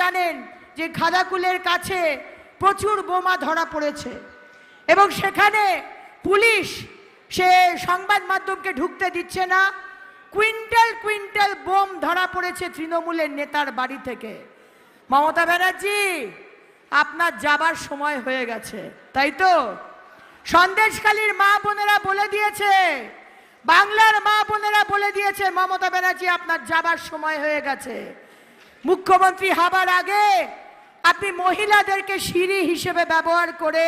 জানেন যে খাদাকুলের কাছে প্রচুর বোমা ধরা পড়েছে। এবং সেখানে পুলিশ সে সংবাদ মাধ্যমকে ঢুকতে দিচ্ছে না। কুইন্টাল কুইন্টাল বোম ধরা পড়েছে তৃণমূলের নেতার বাড়ি থেকে। মমতা ব্যানার্জি, আপনার যাবার সময় হয়ে গেছে, তাই তো? সন্দেশখালীর মা বোনেরা বলে দিয়েছে, বাংলার মা বোনেরা বলে দিয়েছে, মমতা ব্যানার্জি, আপনার যাবার সময় হয়ে গেছে। মুখ্যমন্ত্রী হবার আগে আপনি মহিলাদেরকে সিঁড়ি হিসেবে ব্যবহার করে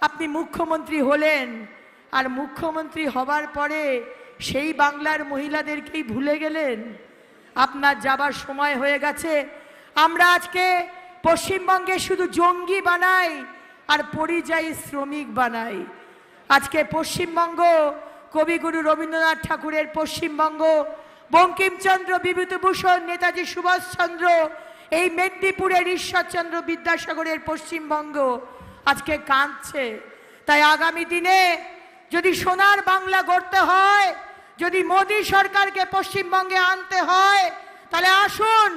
আপনি মুখ্যমন্ত্রী হলেন। আর মুখ্যমন্ত্রী হবার পরে সেই বাংলার মহিলাদেরকেই ভুলে গেলেন। আপনার যাবার সময় হয়ে গেছে। আমরা আজকে পশ্চিমবঙ্গে শুধু জঙ্গি বানাই আর পরিযায়ী শ্রমিক বানাই। আজকে পশ্চিমবঙ্গ, কবিগুরু রবীন্দ্রনাথ ঠাকুরের পশ্চিমবঙ্গ বঙ্কিমচন্দ্র বিভূতিভূষণ, নেতাজি সুভাষচন্দ্র, এই মেদিনীপুরের ঈশ্বরচন্দ্র বিদ্যাসাগরের পশ্চিমবঙ্গ আজকে কাঁদছে। তাই আগামী দিনে যদি সোনার বাংলা গড়তে হয়, যদি মোদী সরকারকে পশ্চিমবঙ্গে আনতে হয়, তাহলে আসুন,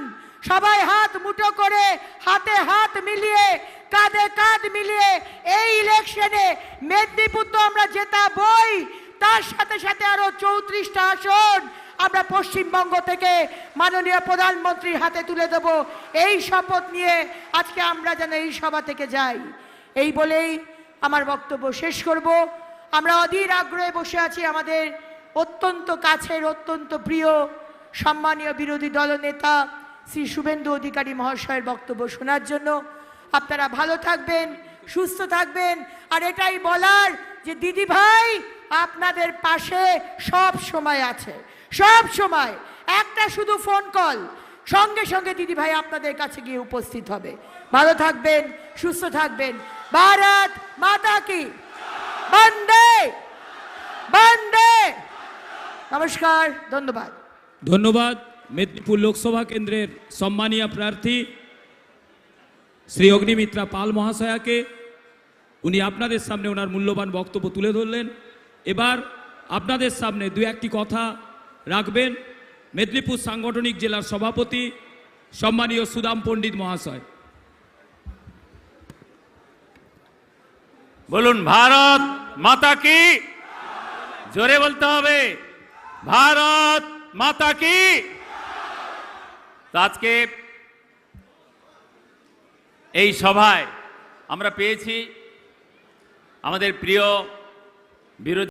সবাই হাত মুঠো করে, হাতে হাত মিলিয়ে, কাঁধে কাঁধ মিলিয়ে এই ইলেকশনে মেদিনীপুর তো আমরা জেতাবই, তার সাথে সাথে আরও চৌত্রিশটা আসন আমরা পশ্চিমবঙ্গ থেকে মাননীয় প্রধানমন্ত্রীর হাতে তুলে দেব এই শপথ নিয়ে আজকে আমরা যেন এই সভা থেকে যাই। এই বলেই আমার বক্তব্য শেষ করব। আমরা অধীর আগ্রহে বসে আছি আমাদের অত্যন্ত কাছের, অত্যন্ত প্রিয়, সম্মানীয় বিরোধী দলনেতা শ্রী শুভেন্দু অধিকারী মহাশয়ের বক্তব্য শোনার জন্য আপনারা ভালো থাকবেন, সুস্থ থাকবেন। আর এটাই বলার যে দিদি ভাই আপনাদের পাশে সব সময় আছে। সব সময়। একটা শুধু ফোন কল সঙ্গে সঙ্গে দিদি ভাই আপনাদের কাছে গিয়ে উপস্থিত হবে। ভালো থাকবেন, সুস্থ থাকবেন। ভারত মাতা কি? বন্দে! বন্দে! নমস্কার, ধন্যবাদ। ধন্যবাদ। মেদিনীপুর লোকসভা কেন্দ্রের সম্মানীয় প্রার্থী শ্রী অগ্নিমিত্রা পাল মহাশয়াকে। উনি আপনাদের সামনে ওনার মূল্যবান বক্তব্য তুলে ধরলেন। এবার আপনাদের সামনে দু একটি কথা রাখবেন মেদিনীপুর সাংগঠনিক জেলার সভাপতি সম্মানীয় সুদাম পণ্ডিত মহাশয়। বলুন, ভারত মাতা কি? জোরে বলতে হবে। ভারত মাতা কি? আজকে এই সভায় আমরা পেয়েছি আমাদের প্রিয় বিরোধী